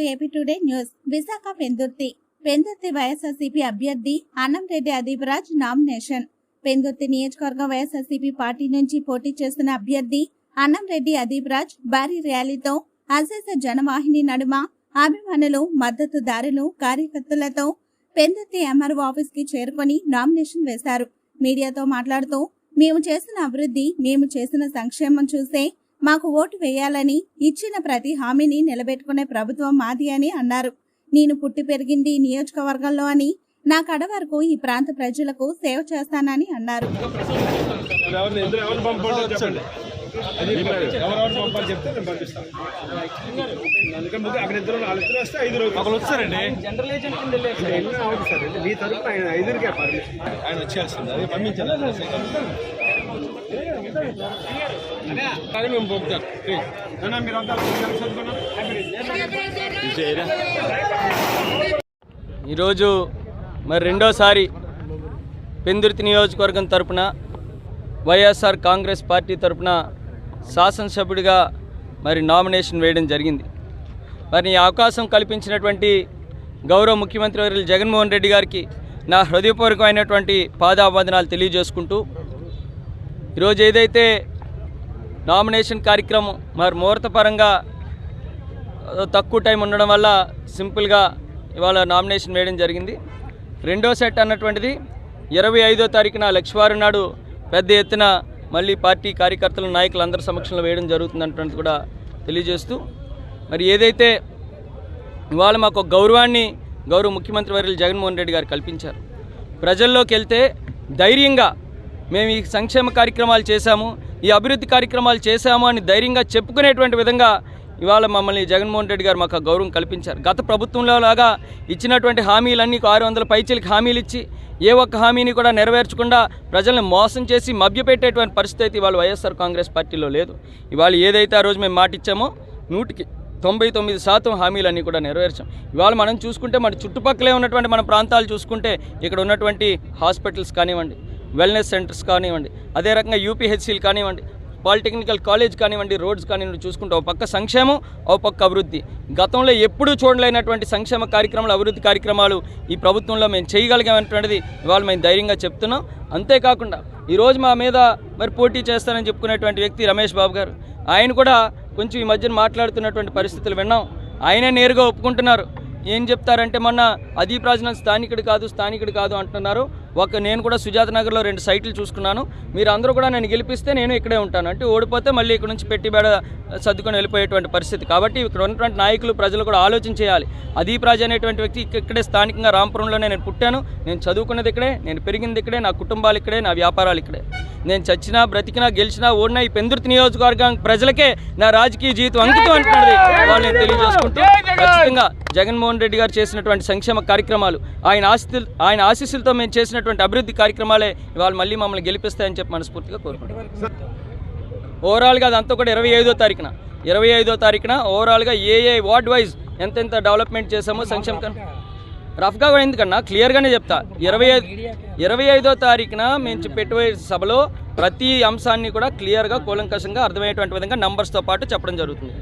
To AP today news. Visakha Pendurthi. Pendurthi YSRCP అభ్యర్థి Annamreddy అదీపరాజ్ nomination. Pendurthi నియోజకవర్గ YSRCP party నుంచి పోటీ చేస్తున్న అభ్యర్థి అన్నంరెడ్డి అదీపరాజ్ భారీ ర్యాలీతో అశేష జనవాహిని నడుమ అభిమానులు మద్దతుదారులు కార్యకర్తలతో పెందుర్తి ఎంఆర్ఓ ఆఫీస్కి చేరుకొని నామినేషన్ వేశారు. మీడియాతో మాట్లాడుతూ మేము చేసిన అభివృద్ధి మేము చేసిన సంక్షేమం చూసే మాకు ఓటు వేయాలని ఇచ్చిన ప్రతి హామీని నిలబెట్టుకునే ప్రభుత్వం మాది అని అన్నారు. నేను పుట్టి పెరిగింది ఈ నియోజకవర్గంలో అని నా కడ వరకు ఈ ప్రాంత ప్రజలకు సేవ చేస్తానని అన్నారు. ఆయన వచ్చేస్తుంది అదే పంపించాలి. ఈరోజు మరి రెండోసారి పెందుర్తి నియోజకవర్గం తరపున వైఎస్ఆర్ కాంగ్రెస్ పార్టీ తరపున శాసనసభ్యుడిగా మరి నామినేషన్ వేయడం జరిగింది. మరి ఈ అవకాశం కల్పించినటువంటి గౌరవ ముఖ్యమంత్రి వర్యులు జగన్మోహన్ రెడ్డి గారికి నా హృదయపూర్వకమైనటువంటి పాదాభివందనాలు తెలియజేసుకుంటూ ఈరోజు ఏదైతే నామినేషన్ కార్యక్రమం మరి ముహూర్తపరంగా తక్కువ టైం ఉండడం వల్ల సింపుల్గా ఇవాళ నామినేషన్ వేయడం జరిగింది. రెండో సెట్ అన్నటువంటిది ఇరవై ఐదో తారీఖున లక్ష్వారం నాడు పెద్ద ఎత్తున మళ్ళీ పార్టీ కార్యకర్తల నాయకులు అందరి సమక్షంలో వేయడం జరుగుతుందన్నటువంటిది కూడా తెలియజేస్తూ మరి ఏదైతే ఇవాళ మాకు ఒక గౌరవాన్ని గౌరవ ముఖ్యమంత్రి వర్యులు జగన్మోహన్ రెడ్డి గారు కల్పించారు. ప్రజల్లోకి వెళ్తే ధైర్యంగా మేము ఈ సంక్షేమ కార్యక్రమాలు చేశాము ఈ అభివృద్ధి కార్యక్రమాలు చేశాము అని ధైర్యంగా చెప్పుకునేటువంటి విధంగా ఇవాళ మమ్మల్ని జగన్మోహన్ రెడ్డి గారు మాకు గౌరవం కల్పించారు. గత ప్రభుత్వంలో లాగా ఇచ్చినటువంటి హామీలన్నీ ఆరు వందల పైచీలకి హామీలు ఇచ్చి ఏ ఒక్క హామీని కూడా నెరవేర్చకుండా ప్రజల్ని మోసం చేసి మభ్యపెట్టేటువంటి పరిస్థితి అయితే ఇవాళ వైఎస్ఆర్ కాంగ్రెస్ పార్టీలో లేదు. ఇవాళ ఏదైతే ఆ రోజు మేము మాటిచ్చామో నూటికి తొంభై తొమ్మిది శాతం హామీలన్నీ కూడా నెరవేర్చాం. ఇవాళ మనం చూసుకుంటే మన చుట్టుపక్కలే ఉన్నటువంటి మన ప్రాంతాలు చూసుకుంటే ఇక్కడ ఉన్నటువంటి హాస్పిటల్స్ కానివ్వండి వెల్నెస్ సెంటర్స్ కానివ్వండి అదే రకంగా యూపీహెచ్సీలు కానివ్వండి పాలిటెక్నికల్ కాలేజ్ కానివ్వండి రోడ్స్ కానివ్వండి చూసుకుంటే ఒక పక్క సంక్షేమం ఒక పక్క అభివృద్ధి. గతంలో ఎప్పుడూ చూడలేనటువంటి సంక్షేమ కార్యక్రమాలు అభివృద్ధి కార్యక్రమాలు ఈ ప్రభుత్వంలో మేము చేయగలిగామనేటువంటిది ఇవాళ మేము ధైర్యంగా చెప్తున్నాం. అంతేకాకుండా ఈరోజు మా మీద మరి పోటీ చేస్తానని చెప్పుకునేటువంటి వ్యక్తి రమేష్ బాబు గారు ఆయన కూడా కొంచెం ఈ మధ్యన మాట్లాడుతున్నటువంటి పరిస్థితులు విన్నాం. ఆయనే నేరుగా ఒప్పుకుంటున్నారు. ఏం చెప్తారంటే మొన్న అదీప్ రాజనాథ్ స్థానికుడు కాదు స్థానికుడు కాదు అంటున్నారు. ఒక నేను కూడా సుజాత నగర్లో రెండు సైట్లు చూసుకున్నాను. మీరు అందరూ కూడా నేను గెలిపిస్తే నేను ఇక్కడే ఉంటాను. అంటే ఓడిపోతే మళ్ళీ ఇక్కడ నుంచి పెట్టి బేడ సర్దుకొని వెళ్ళిపోయేటువంటి పరిస్థితి. కాబట్టి ఇక్కడ ఉన్నటువంటి నాయకులు ప్రజలు కూడా ఆలోచన చేయాలి. అదీప్ రాజు అనేటువంటి వ్యక్తి ఇక్కడే స్థానికంగా రాంపురంలోనే నేను పుట్టాను. నేను చదువుకున్నది ఇక్కడే నేను పెరిగింది ఇక్కడే నా కుటుంబాలు ఇక్కడే నా వ్యాపారాలు ఇక్కడే. నేను చచ్చినా బ్రతికినా గెలిచినా ఓడినా ఈ పెందుర్తి నియోజకవర్గం ప్రజలకే నా రాజకీయ జీవితం అంకితం అంటున్నది వాళ్ళని తెలియజేసుకుంటూ ఖచ్చితంగా జగన్మోహన్ రెడ్డి గారు చేసినటువంటి సంక్షేమ కార్యక్రమాలు ఆయన ఆస్తులు ఆయన ఆశీస్సులతో మేము చేసినటువంటి అభివృద్ధి కార్యక్రమాలే ఇవాళ మళ్ళీ మమ్మల్ని గెలిపిస్తాయని చెప్పి మనస్ఫూర్తిగా కోరుకుంటున్నాను ఓవరాల్గా అదంతా కూడా ఇరవై ఐదో తారీఖున ఇరవై ఐదో తారీఖున ఓవరాల్గా ఏ ఏ వార్డ్ వైజ్ ఎంతెంత డెవలప్మెంట్ చేశామో సంక్షేమ రఫ్గా కూడా ఎందుకన్నా? క్లియర్గానే చెప్తా. ఇరవై ఐదు ఇరవై ఐదో తారీఖున మేము పెట్టే సభలో ప్రతి అంశాన్ని కూడా క్లియర్గా కూలంకషంగా అర్థమయ్యేటువంటి విధంగా నంబర్స్తో పాటు చెప్పడం జరుగుతుంది.